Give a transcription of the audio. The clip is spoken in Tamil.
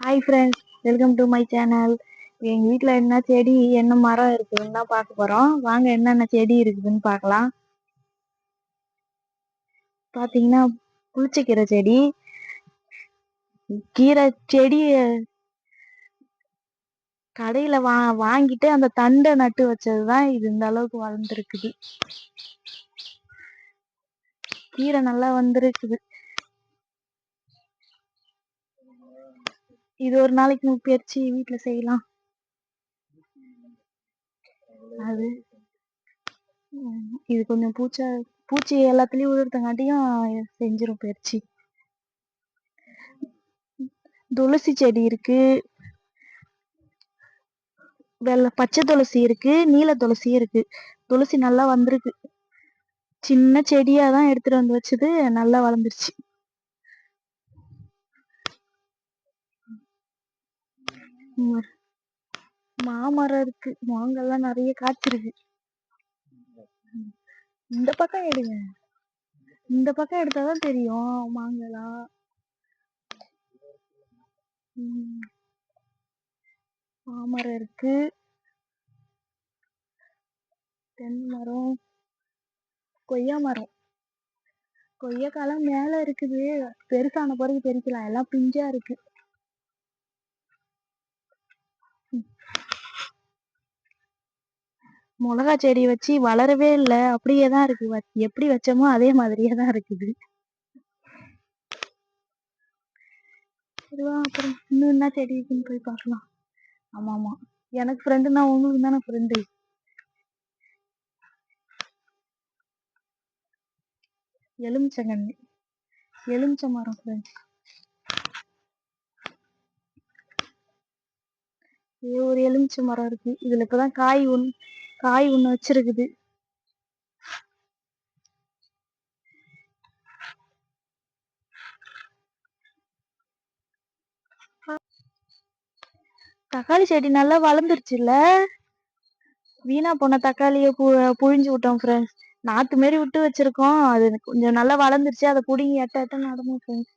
Hi friends welcome to my channel எங்கள் வீட்டில் என்ன செடி என்ன மரம் இருக்குதுன்னு தான் பார்க்க போகிறோம் வாங்க என்னென்ன செடி இருக்குதுன்னு பார்க்கலாம். பார்த்தீங்கன்னா புளிச்சக்கீரை செடி கீரை செடி கடையில் வா வாங்கிட்டு அந்த தண்டை நட்டு வச்சது தான் இது இந்த அளவுக்கு வளர்ந்துருக்குது. கீரை நல்லா வந்திருக்குது. இது ஒரு நாளைக்கு பறிச்சு வீட்டுல செய்யலாம். அது. இது கொஞ்சம் பூச்சா பூச்சி எல்லாத்துலயும் உதிர்த்தங்காட்டியும் செஞ்சிரும் பயிற்சி. துளசி செடி இருக்கு. வெள்ளை பச்சை துளசி இருக்கு நீல துளசி இருக்கு. துளசி நல்லா வந்திருக்கு. சின்ன செடியா தான் எடுத்துட்டு வந்து வச்சது நல்லா வளர்ந்துருச்சு. மாமரம் இருக்கு. மாங்கெல்லாம் நிறைய காய்ச்சிருக்கு. இந்த பக்கம் எடுங்க. இந்த பக்கம் எடுத்தாதான் தெரியும் மாங்கெல்லாம். மாமரம் இருக்கு. தென்னை மரம். கொய்யா மரம். கொய்யாக்காலாம் மேல இருக்குது. பெருசான பிறகு பெருக்கலாம். எல்லாம் பிஞ்சா இருக்கு. மிளகா செடி வச்சு வளரவே இல்லை. அப்படியே தான் இருக்கு. எப்படி வச்சோமோ அதே மாதிரியே தான் இருக்குது. இதுவா அப்புறம் இன்னும் என்ன செடி இருக்குன்னு போய் பார்க்கலாம். ஆமா ஆமா. எனக்கு ஃப்ரெண்டுனா உங்களுக்கு தானே ஃப்ரெண்டு எலுமிச்சங்கண்ணி எலுமிச்ச மரம் ஃப்ரெண்ட்ஸ் இது ஒரு எலுமிச்சை மரம் இருக்கு. இதுல இப்பதான் காய் ஒன் காய் ஒண்ணு வச்சிருக்குது. தக்காளி செடி நல்லா வளர்ந்துருச்சுல்ல? வீணா போன தக்காளியை பு புழிஞ்சு விட்டோம் ஃப்ரெண்ட்ஸ் நாத்து மாரி விட்டு வச்சிருக்கோம். அது கொஞ்சம் நல்லா வளர்ந்துருச்சு. அதை பிடிங்கி எட்ட எட்ட நடணும் ஃப்ரெண்ட்ஸ்